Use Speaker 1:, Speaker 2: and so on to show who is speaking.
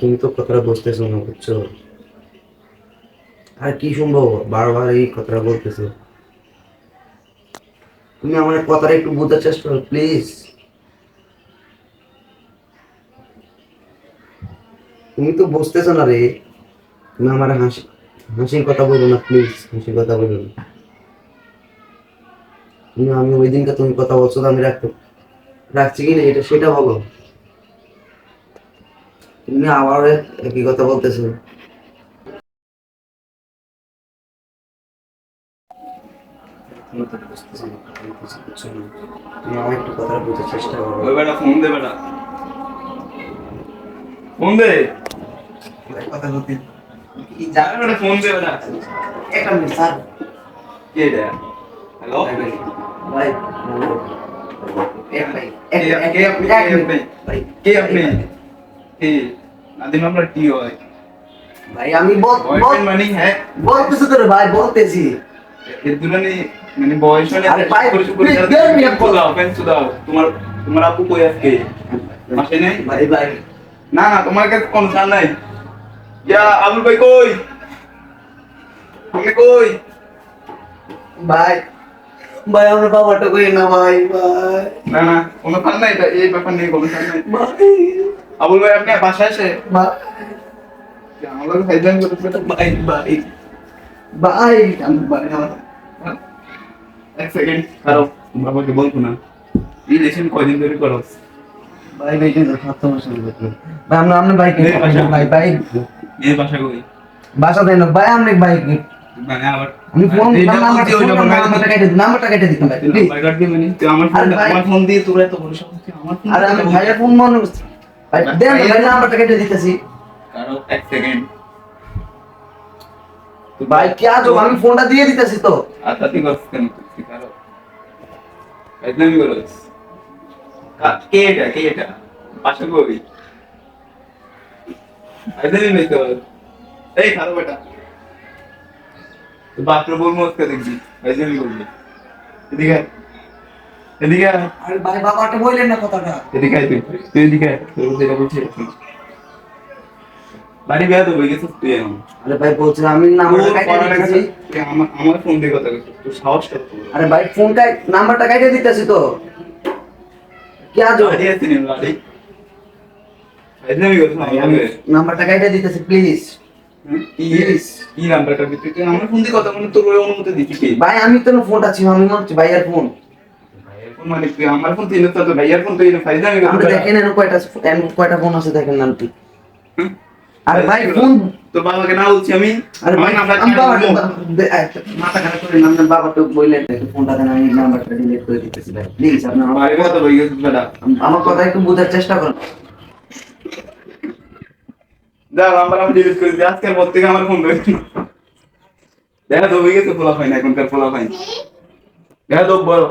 Speaker 1: তুমি তো কথাটা না আর কি বারবার এই কথাটা তুমি আমার কথাটা একটু চেষ্টা করো, প্লিজ। তুমি তো বুঝতেছো না রে। তুমি আমার হাসি, হাসির কথা বলো না, প্লিজ। হাসির কথা বলো না। তুমি আমি ওই দিনকে তুমি কথা বলছো আমি রাখতে রাখছি কি না? এটা সেটা বলো। তুমি আবার একই কথা বলতেছো। তুমি না, তুমি কিছু না। আমার একটু কথা বোঝার চেষ্টা করো।
Speaker 2: ওই বেটা ফোন দে বেটা। ফোন দে।
Speaker 1: কথা বলতে কি
Speaker 2: যা বেটা ফোন দে বেটা।
Speaker 1: একটা মিনিট স্যার।
Speaker 2: কে এটা? হ্যালো
Speaker 1: ভাই
Speaker 2: কে- আপনি? কে আপনি?
Speaker 1: ভাই
Speaker 2: কে আপনি? নাদিম আপনার কি হয়।
Speaker 1: ভাই আমি বল
Speaker 2: বয়ফ্রেন্ড মানে হ্যাঁ।
Speaker 1: বলতেছি তো রে ভাই বলতেছি।
Speaker 2: এর মানে বয়স হলে
Speaker 1: আরে ভাই,
Speaker 2: করে করে
Speaker 1: up.
Speaker 2: দাও দাও তোমার তোমার আপু কই আজকে? নেই?
Speaker 1: ভাই ভাই।
Speaker 2: না না তোমার কাছে কোন চাল নাই। ইয়া আবুল ভাই কই? তুমি কই?
Speaker 1: ভাই ভাই আমার বাবাটা কই না ভাই ভাই?
Speaker 2: না না কোনো চাল নাই এটা এই ব্যাপার নিয়ে কোনো চাল নাই।
Speaker 1: ভাই।
Speaker 2: আবুল ভাই আপনি বাসায় এসে
Speaker 1: ভাই।
Speaker 2: আমাদের হাইজান করে
Speaker 1: ভাই ভাই ভাই। আমি ভাই আমার
Speaker 2: এক সেকেন্ড কারও বাবাকে বলতো না। রিলেশন কয়দিন ধরে করো।
Speaker 1: ভাই ভাই কিন্তু সাত মাস হয়ে গেল ভাই আমরা আমরা
Speaker 2: বাসা।
Speaker 1: ভাই ভাই।
Speaker 2: এই বাসা কই?
Speaker 1: বাসা দেন না। ভাই আমরা ফোন ভাই
Speaker 2: মানে
Speaker 1: ভাই। মনে? ভাই কি আজব আমি ফোনটা দিয়ে দিতেছি তো।
Speaker 2: আচ্ছা ঠিক আছে কেন কে এটা কে এটা? পাশে একদমই নেই তো এই খারো বেটা। তো বাথরুম বলব আজকে দেখবি একদমই করবি এদিকে এদিকে
Speaker 1: আরে ভাই বাবাটা বললেন না কথাটা।
Speaker 2: এদিকে তুই। তুই এদিকে তোর যেটা বলছি এটা শোন। বাড়ি বিয়া তো হয়ে গেছিস তুই এখন
Speaker 1: আরে ভাই বলছি আমি নাম্বারটা কেটে
Speaker 2: পড়ালেখা আমার আমার ফোন দিয়ে কথা কইছিস তোর সাহস বড়?
Speaker 1: আরে ভাই ফোনটা নাম্বারটা কেটে দিতেছি তো। কি আজব।
Speaker 2: লাড়ি আছে নি লাড়ি একদমই করছিস
Speaker 1: আমি নাম্বারটা কেটে দিতেছি প্লিজ
Speaker 2: কি কি নাম্বারটা দিতে আমার ফোন দিয়ে কথা তোর অনুমতি দিচ্ছি কি?
Speaker 1: ভাই আমি তো ফোনটা ছিল আমি মনে হচ্ছে ভাইয়ের ফোন
Speaker 2: মানে তুই আমার ফোন তুই তো তোর ভাইয়ের ফোন তুই ফাইজলামি
Speaker 1: আপনি
Speaker 2: করছিস
Speaker 1: দেখেন এর কয়টা এর কয়টা ফোন আছে দেখেন না আপনি আরে ভাই ফোন
Speaker 2: তোর বাবাকে না বলছি আমি?
Speaker 1: আরে ভাই
Speaker 2: নাম্বার
Speaker 1: মাথা খারাপ করে নাম বললেন ফোনটা দেন আমি নাম্বারটা ডিলিট করে দিতেছি ভাই। প্লিজ আপনি আমার
Speaker 2: কথা
Speaker 1: আমার কথা একটু বোঝার চেষ্টা করুন।
Speaker 2: যা নাম্বার আমি ডিলিট করে দিই। আজকের পর থেকে আমার ফোন দেবে দেখা তো হয়ে গেছে, ফোলা হয় না এখনকার ফোলা হয় দেখা তো বড়